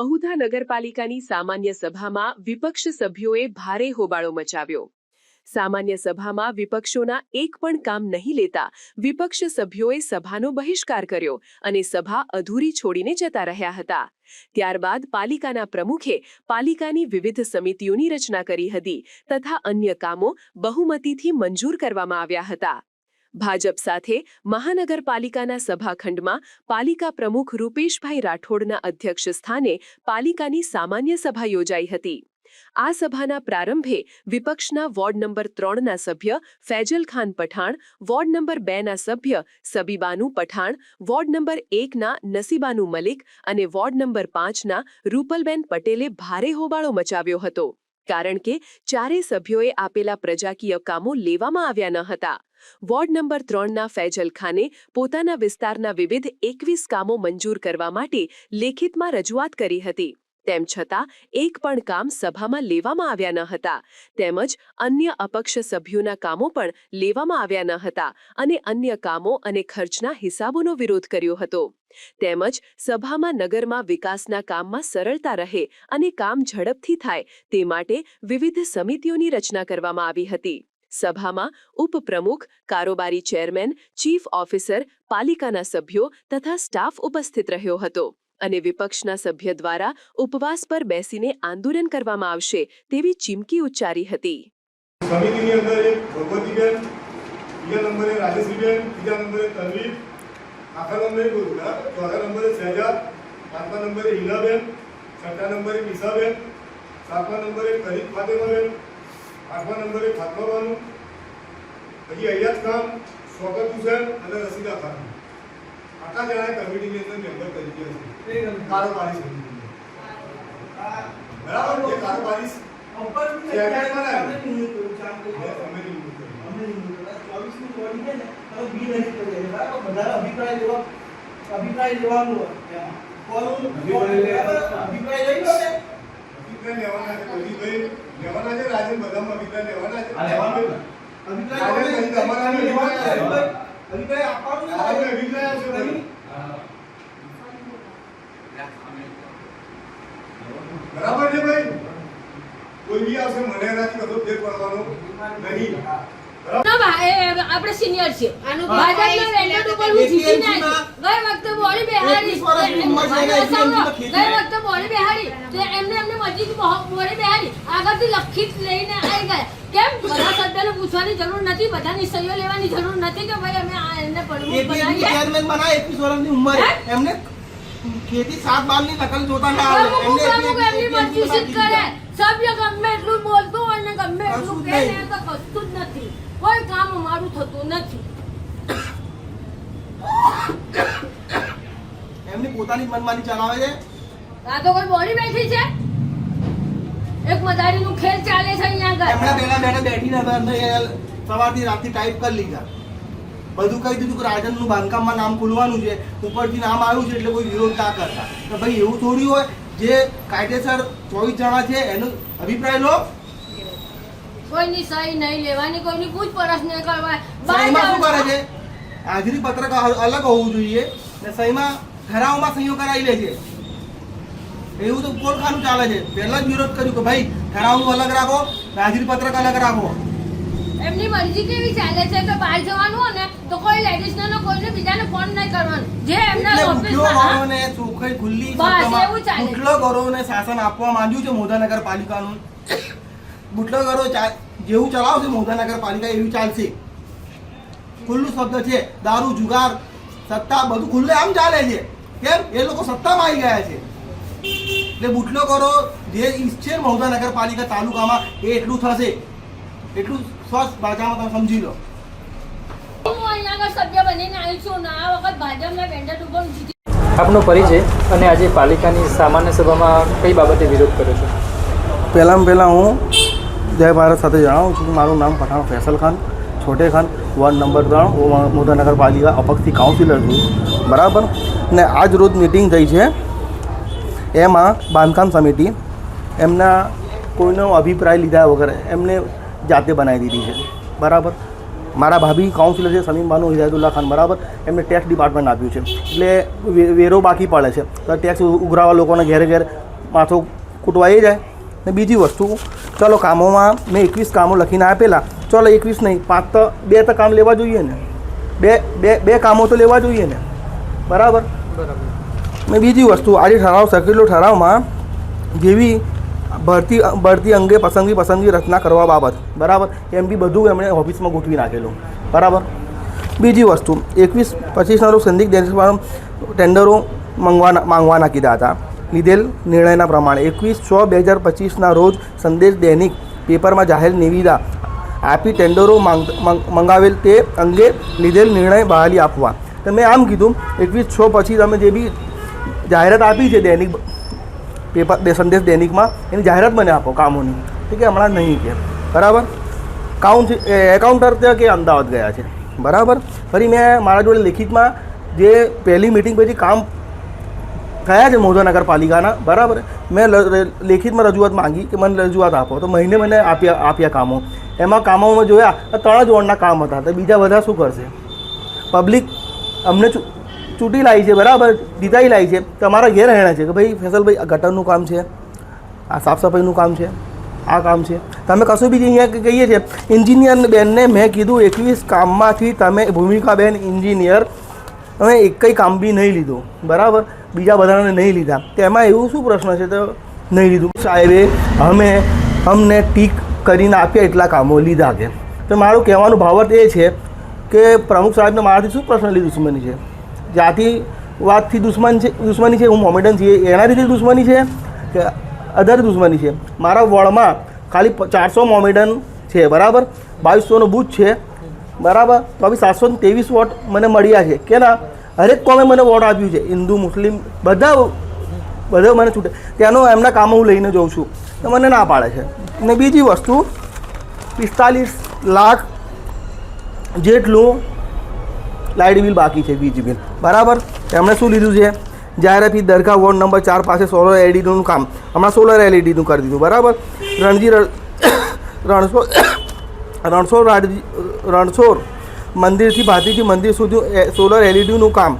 મહુધા નગરપાલિકાની સામાન્ય સભામાં વિપક્ષ સભ્યોએ ભારે હોબાળો મચાવ્યો. સામાન્ય સભામાં વિપક્ષોના એક પણ કામ નહીં લેતા વિપક્ષ સભ્યોએ સભાનો બહિષ્કાર કર્યો અને સભા અધૂરી છોડીને જતા રહ્યા હતા. ત્યારબાદ પાલિકાના પ્રમુખે પાલિકાની વિવિધ સમિતિઓની રચના કરી હતી તથા અન્ય કામો બહુમતીથી મંજૂર કરવામાં આવ્યા હતા. ભાજપ સાથે મહાનગરપાલિકાના સભાખંડમાં પાલિકા પ્રમુખ રૂપેશભાઈ રાઠોડના અધ્યક્ષ સ્થાને પાલિકાની સામાન્ય સભા યોજાઈ હતી. આ સભાના પ્રારંભે વિપક્ષના વોર્ડ નંબર ત્રણના સભ્ય ફૈજલ ખાન પઠાણ, વોર્ડ નંબર બેના સભ્ય સબીબાનુ પઠાણ, વોર્ડ નંબર એકના નસીબાનુ મલિક અને વોર્ડ નંબર પાંચના રૂપલબેન પટેલે ભારે હોબાળો મચાવ્યો હતો. કારણ કે ચારે સભ્યોએ આપેલા પ્રજાકીય કામો લેવામાં આવ્યા ન હતા. વોર્ડ નંબર ત્રણના ફૈજલ ખાને પોતાના વિસ્તારના વિવિધ એકવીસ કામો મંજૂર કરવા માટે લેખિતમાં રજૂઆત કરી હતી. તેમ છતાં, એક પણ કામ સભામાં લેવામાં આવ્યા ન હતા. તેમજ અન્ય અપક્ષ સભ્યોના કામો પણ લેવામાં આવ્યા ન હતા અને અન્ય કામો અને ખર્ચના હિસાબોનો વિરોધ કર્યો હતો. તેમજ સભામાં નગરમાં વિકાસના કામમાં સરળતા રહે અને કામ ઝડપથી થાય તે માટે વિવિધ સમિતિઓની રચના કરવામાં આવી હતી. સભામાં ઉપપ્રમુખ, કારોબારી ચેરમેન, ચીફ ઓફિસર, પાલિકાના સભ્યો તથા સ્ટાફ ઉપસ્થિત રહ્યો હતો અને વિપક્ષના સભ્ય દ્વારા ઉપવાસ પર બેસીને આંદોલન કરવામાં આવશે તેવી ચીમકી ઉચ્ચારી હતી. સમિતિની અંદર એક ભગવતીબેન, બીજા નંબરે રાજેશીબેન, ત્રીજા નંબરે તન્વી આખા નંબરે ગુરુડા ચોથા નંબરે સહેજા પાંચમા નંબરે હિનાબેન છઠ્ઠા નંબરે નિશાબેન સાતમા નંબરે કરીબ ફાતેમાબેન આઠમા નંબરે ફાતમાબાનુ પછી અયાજ ખાન સ્વાગત હુસેન અને રસીદા ખાન. આટલા જણાએ કમિટીની અંદર મેમ્બર તરીકે હશે કારોબારી સમિતિની બરાબર? જે કારોબારી અભિપ્રાય લેવાનો અભિપ્રાય લઈ લો ને લેવાના છે પ્રદીપભાઈ લેવાના છે રાજન બધામાં અભિપ્રાય લેવાના છે. આ લેવાનો ને? અભિપ્રાય તમારા અભિપ્રાય અભિપ્રાય અભિપ્રાય આપવાનું અભિપ્રાય આવશે ભાઈ. બરાબર છે ભાઈ? કોઈ બી આવશે મને એનાથી કશો ફેર પડવાનો. નહીં. આપણે સિનિયર આનું ભાજપના ઉપર હું. ગઈ વખતે બોલી છે એને મારી APMC માં અસામનો. ખેતી ગઈ વખતે બોલી બેહાડી. તો એમને એમને મસ્જિદ બોલી બેહાડી. આગળથી લખિત લઈને આવી ગયા. કેમ? બધા સભ્યોને પૂછવાની જરૂર નથી. બધાની સહીઓ લેવાની જરૂર નથી કે ભાઈ અમે આ એમને પડવું બનાવીએ. 21 વર્ષની ઉંમરે. એમને ખેતી સાત બારની નકલ જોતા ના આવડે એમને એમની મરજી કરે. સભ્ય ગમે એટલું બોલતું હોય ને ગમે એટલું કશું જ કહે ને નહીં. તો કશું જ નથી કોઈ કામ અમારું થતું નથી એમની પોતાની મનમાની ચલાવે છે? આ તો કોઈ બોડી બેઠી છે? એક મદારીનું ખેલ ચાલે છે અહીંયા એમણે પેલા બેઠા બેઠી ને અંદર સવારથી રાતથી ટાઈપ કરી લીધા. બધું કહી દીધું કે રાજનનું બાંધકામમાં નામ ખુલવાનું છે ઉપરથી નામ આવ્યું છે એટલે કોઈ વિરોધ ના કરતા. તો ભાઈ એવું થોડી હોય જે કાયદેસર ચોવીસ જણા છે એનો અભિપ્રાય લો. કોઈની સહી નહીં લેવાની કોઈની પૂછપરછ નહીં કરવા સહીમાં શું કરે છે? હાજરી પત્રક અલગ હોવું જોઈએ ને સહીમાં ઠરાવમાં સહીઓ કરાવી લે છે. એવું તો કોલખાનું ચાલે છે. પહેલા જ વિરોધ કર્યું કે ભાઈ ઠરાવનું અલગ રાખો હાજરી પત્રક અલગ રાખો. એમની મરજી કેવી ચાલે છે કે બહાર જવાનું હોય ને તો કોઈ લેડીઝ ને કોઈને બીજાને ફોન નહીં કરવાનો. જે એમના ઓફિસમાં ગરોને ચોખ્ખાઈ ખુલ્લી. બુટલો ગરોને શાસન આપવા માંડ્યું છે મોઢા નગરપાલિકાનું બુટલો ગરો જેવું ચલાવશે મોઢા નગરપાલિકા એવું ચાલશે. ખુલ્લું શબ્દ છે દારૂ જુગાર સત્તા બધું ખુલ્લે આમ ચાલે છે. કેમ? એ લોકો સત્તામાં આવી ગયા છે. એટલે બુટલો કરો જે ઈચ્છે મહુધા નગરપાલિકા તાલુકામાં એ એટલું થશે. એટલું સ્વચ્છ ભાષામાં તમે સમજી લો. છું આપનો પરિચય અને આજે પાલિકાની સામાન્ય સભામાં કઈ બાબતે વિરોધ કર્યો છે? પહેલાં પહેલાં હું જય ભારત સાથે જણાવું છું. કે મારું નામ પઠાણ ફૈસલ ખાન છોટે ખાન વોર્ડ નંબર ત્રણ હું મોટા નગરપાલિકા અપક્ષથી કાઉન્સિલર છું. બરાબર? ને આજ રોજ મિટિંગ થઈ છે. એમાં બાંધકામ સમિતિ એમના કોઈનો અભિપ્રાય લીધા વગર એમને જાતે બનાવી દીધી છે. બરાબર? મારા ભાભી કાઉન્સિલર છે, સમીમ બાનુ હિદાયતુલ્લા ખાન, બરાબર? એમને ટેક્સ ડિપાર્ટમેન્ટ આપ્યું છે. એટલે વેરો બાકી પડે છે. તો ટેક્સ ઉઘરાવા લોકોને ઘેરે ઘેર માથું કૂટવાઈ જાય. ને બીજી વસ્તુ, ચલો કામોમાં મેં એકવીસ કામો લખીને આપેલા. ચલો એકવીસ નહીં, પાંચ તો, બે તો કામ લેવા જોઈએ ને. બે બે બે કામો તો લેવા જોઈએ ને. બરાબર બરાબર? ને બીજી વસ્તુ, આજે ઠરાવ સર્કિટલો ઠરાવમાં જેવી ભરતી ભરતી અંગે પસંદગી પસંદગી રચના કરવા બાબત. બરાબર? એમ બી બધું એમણે ઓફિસમાં ગોઠવી નાખેલું. બરાબર? બીજી વસ્તુ, એકવીસ પચીસના રોજ સંદિગ્ધ ટેન્ડરો માંગવાના માંગવાના કીધા હતા. લીધેલ નિર્ણયના પ્રમાણે એકવીસ છ બે હજાર પચીસના રોજ સંદેશ દૈનિક પેપરમાં જાહેર નિવિદા આપી ટેન્ડરો માંગ- મંગાવેલ તે અંગે લીધેલ નિર્ણય બહાલી આપવા. તો મેં આમ કીધું, એકવીસ છ પછી તમે જે બી જાહેરાત આપી છે દૈનિક પેપર સંદેશ દૈનિકમાં, એની જાહેરાત મને આપો કામોની. ઠીક કે હમણાં નહીં કે. બરાબર? કાઉન્ટ એકાઉન્ટર ત્યાં કે અમદાવાદ ગયા છે. બરાબર? ફરી મેં મારા જોડે લેખિતમાં જે પહેલી મિટિંગ પછી કામ થયા છે મોઢા નગરપાલિકાના, બરાબર? મેં લેખિતમાં રજૂઆત માંગી કે મને રજૂઆત આપો. તો મહિને મને આપ્યા આપ્યા કામો. એમાં કામોમાં જોયા, તો ત્રણ જ વોર્ડના કામ હતા. તો બીજા બધા શું કરશે? પબ્લિક અમને ચૂંટી લાવી છે, બરાબર? જીતાઈ લાવી છે. તમારા ઘેર રહેણા છે કે ભાઈ ફેસલભાઈ આ ગટરનું કામ છે, આ સાફ સફાઈનું કામ છે, આ કામ છે. તમે કશું બી અહીંયા કહીએ છીએ. એન્જિનિયર બેનને મેં કીધું, એકવીસ કામમાંથી તમે ભૂમિકાબેન એન્જિનિયર તમે એકઈ કામ બી નહીં લીધું. બરાબર? બીજા બધાને નહીં લીધા. તેમાં એવું શું પ્રશ્ન છે? તો નહીં લીધું. સાહેબે અમે, અમને ટીક કરીને આપ્યા એટલા કામો લીધા કે. તો મારું કહેવાનું ભાવત એ છે કે પ્રમુખ સાહેબને મારાથી શું પર્સનલી દુશ્મની છે? જાતિવાદથી દુશ્મન છે, દુશ્મની છે, હું મોમેડન છીએ, એના રીતે દુશ્મની છે કે અધર દુશ્મની છે? મારા વોર્ડમાં ખાલી ચારસો મોમેડન છે, બરાબર? બાવીસોનો બૂથ છે, બરાબર? તો બી સાતસો ત્રેવીસ વોટ મને મળ્યા છે. કે ના હરેક કોમે મને વોટ આપ્યું છે. હિન્દુ, મુસ્લિમ, બધા બધા મને છૂટે. ત્યાંનો એમના કામો હું લઈને જઉં છું. તો મને ના પાડે છે. ને બીજી વસ્તુ, પિસ્તાલીસ લાખ જેટલું લાઇટ બિલ બાકી છે, વીજ બિલ. બરાબર? તેમણે શું લીધું છે? જાહેરાતથી દરગાહ વોર્ડ નંબર ચાર પાસે સોલર એલઈડીનું કામ. હમણાં સોલર એલઈડીનું કરી દીધું, બરાબર? રણજી રણ- રણછોડ રણછોડ રણછોડ મંદિરથી ભાતીજી મંદિર સુધી સોલર એલઈડીનું કામ.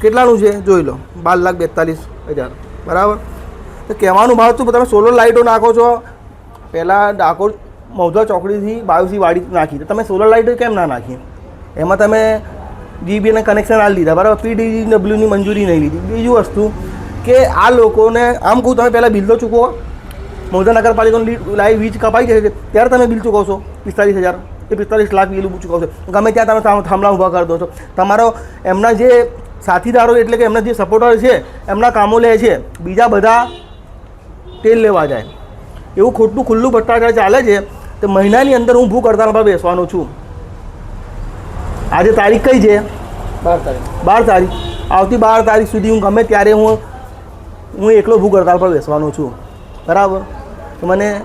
કેટલાનું છે? જોઈ લો. બાર લાખ બેતાલીસ હજાર. બરાબર? તો કહેવાનું ભાવ તો તમે સોલર લાઇટો નાખો છો? પહેલાં ડાકોર મૌધા ચોકડીથી બાયુસી વાડી નાખી. તો તમે સોલર લાઇટ કેમ ના નાખી? એમાં તમે જીબીને કનેક્શન આ લીધા. બરાબર? પીડીડબ્લ્યુની મંજૂરી નહીં લીધી. બીજું વસ્તુ કે આ લોકોને, આમ કહું તમે પહેલાં બિલ તો ચૂકવો. મૌધા નગરપાલિકાની લાઈવ વીજ કપાઈ જાય છે ત્યારે તમે બિલ ચૂકવશો. પિસ્તાલીસ હજાર. કે પિસ્તાલીસ લાખ બિલ ચૂકવશો. ગમે ત્યાં તમે થાંભલા ઊભા કરી દો છો. તમારો એમના જે સાથીદારો એટલે કે એમના જે સપોર્ટર છે, એમના કામો લે છે. બીજા બધા તેલ લેવા જાય. એવું ખોટું ખુલ્લું ભ્રષ્ટાચાર ચાલે છે. તો મહિનાની અંદર હું ભૂખ હડતાલ પર બેસવાનો છું. આજે તારીખ કઈ છે? બાર તારીખ. બાર તારીખ. આવતી બાર તારીખ સુધી હું ગમે ત્યારે હું હું એકલો ભૂખ હડતાલ પર બેસવાનો છું. બરાબર? તો મને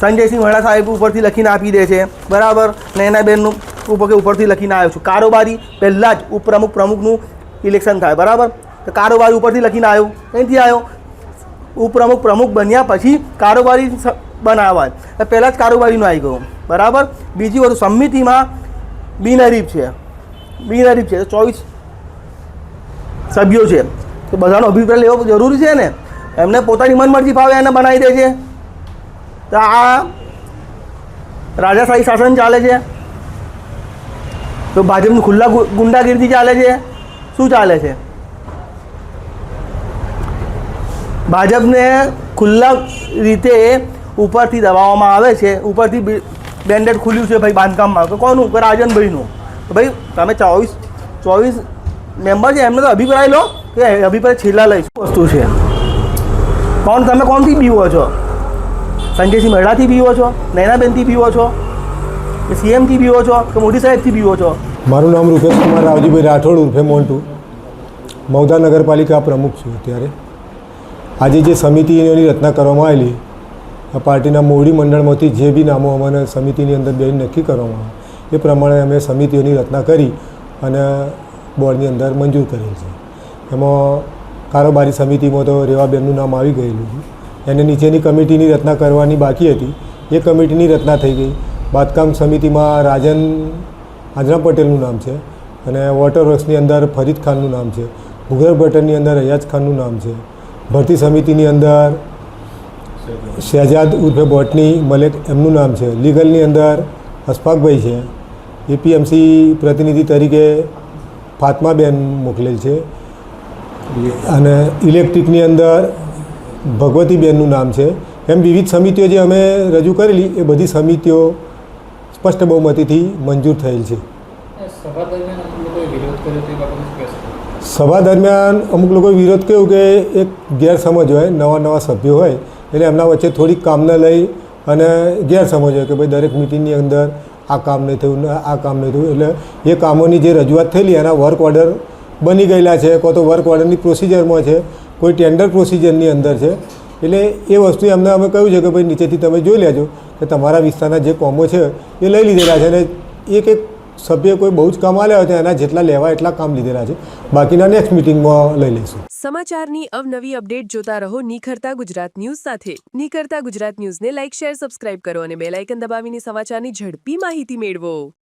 સંજયસિંહ વડા સાહેબ ઉપરથી લખીને આપી દે છે. બરાબર? નૈનાબેનનું ઉપર ઉપરથી લખીને આવ્યો છું. કારોબારી પહેલાં જ ઉપપ્રમુખ પ્રમુખનું ઇલેક્શન થાય. બરાબર? તો કારોબારી ઉપરથી લખીને આવ્યો. અહીંથી આવ્યો. ઉપપ્રમુખ પ્રમુખ બન્યા પછી કારોબારી બનાવાય. પહેલાં જ કારોબારીનું આવી ગયું. બરાબર? બીજી વસ્તુ, સમિતિમાં બિનહરીફ છે. બિનહરીફ છે. ચોવીસ સભ્યો છે. તો બધાનો અભિપ્રાય લેવો જરૂરી છે ને? એમને પોતાની મનમરજી ફાવે એને બનાવી દે છે. તો આ રાજાશાહી શાસન ચાલે છે. તો ભાજપનું ખુલ્લા ગુંડાગીરથી ચાલે છે. શું ચાલે છે? ભાજપને ખુલ્લા રીતે ઉપરથી દબાવવામાં આવે છે, ઉપરથી બેન્ડેડ ખુલ્યું છે ભાઈ બાંધકામમાં. તો કોનું? કે રાજનભાઈનું. તો ભાઈ, તમે ચોવીસ ચોવીસ મેમ્બર છે, એમને તો અભિપ્રાય લો કે અભિપ્રાય છેલ્લા લઈ વસ્તુ છે? કોણ તમે કોણથી પીવો છો? સંજયસિંહ મહેડાથી પીવો છો? નૈનાબેનથી પીવો છો? કે સીએમથી પીવો છો? કે મોદી સાહેબથી પીવો છો? મારું નામ રૂપેશ કુમાર રાવજીભાઈ રાઠોડ ઉર્ફે મોન્ટુ. મૌદા નગરપાલિકા પ્રમુખ છું અત્યારે. આજે જે સમિતિની રચના કરવામાં આવેલી પાર્ટીના મોવડી મંડળમાંથી જે બી નામો અમને સમિતિની અંદર બે નક્કી કરવામાં આવે, એ પ્રમાણે અમે સમિતિઓની રચના કરી અને બોર્ડની અંદર મંજૂર કરેલ છે. એમાં કારોબારી સમિતિમાં તો રેવાબેનનું નામ આવી ગયેલું છે. એને નીચેની કમિટીની રચના કરવાની બાકી હતી. એ કમિટીની રચના થઈ ગઈ. બાંધકામ સમિતિમાં રાજન, આજરા પટેલનું નામ છે અને વોટર વર્ક્સની અંદર ફરીદ ખાનનું નામ છે. ભૂગર્ભ ભટ્ટની અંદર અયાજ ખાનનું નામ છે. ભરતી સમિતિની અંદર શહેજાદ ઉર્ફે બોટની મલેક એમનું નામ છે. લીગલની અંદર અશફાકભાઈ છે. એપીએમસી પ્રતિનિધિ તરીકે ફાતમાબેન મોકલેલ છે. અને ઇલેક્ટ્રિકની અંદર ભગવતીબેનનું નામ છે. એમ વિવિધ સમિતિઓ જે અમે રજૂ કરેલી એ બધી સમિતિઓ સ્પષ્ટ બહુમતીથી મંજૂર થયેલ છે. સભા દરમિયાન અમુક લોકોએ વિરોધ કર્યો તે બાબતે શું કહેશો? સભા દરમિયાન અમુક લોકોએ વિરોધ કેવું કે એક ગેરસમજ હોય નવા નવા સભ્યો હોય એટલે એમના વચ્ચે થોડીક કામને લઈ અને ગેરસમજ હોય કે ભાઈ દરેક મિટિંગની અંદર આ કામ નહીં થયું, આ કામ નહીં થયું. એટલે એ કામોની જે રજૂઆત થયેલી એના વર્ક ઓર્ડર બની ગયેલા છે, કાં તો વર્ક ઓર્ડરની પ્રોસિજરમાં છે, કોઈ ટેન્ડર પ્રોસિજરની અંદર છે. એટલે એ વસ્તુ એમને અમે કહ્યું છે કે ભાઈ નીચેથી તમે જોઈ લેજો કે તમારા વિસ્તારના જે કોમો છે એ લઈ લીધેલા છે અને એક એક સભ્ય કોઈ બહુ જ કામ લેવા છે એના જેટલા લેવા એટલા કામ લીધેલા છે. બાકીના નેક્સ્ટ મિટિંગમાં લઈ લઈશું. સમાચારની અવનવી અપડેટ જોતા રહો નિખરતા ગુજરાત ન્યૂઝ સાથે. નિખરતા ગુજરાત ન્યૂઝને લાઇક શેર સબસ્ક્રાઇબ કરો અને બેલ આઇકન દબાવીને સમાચારની ઝડપી માહિતી મેળવો.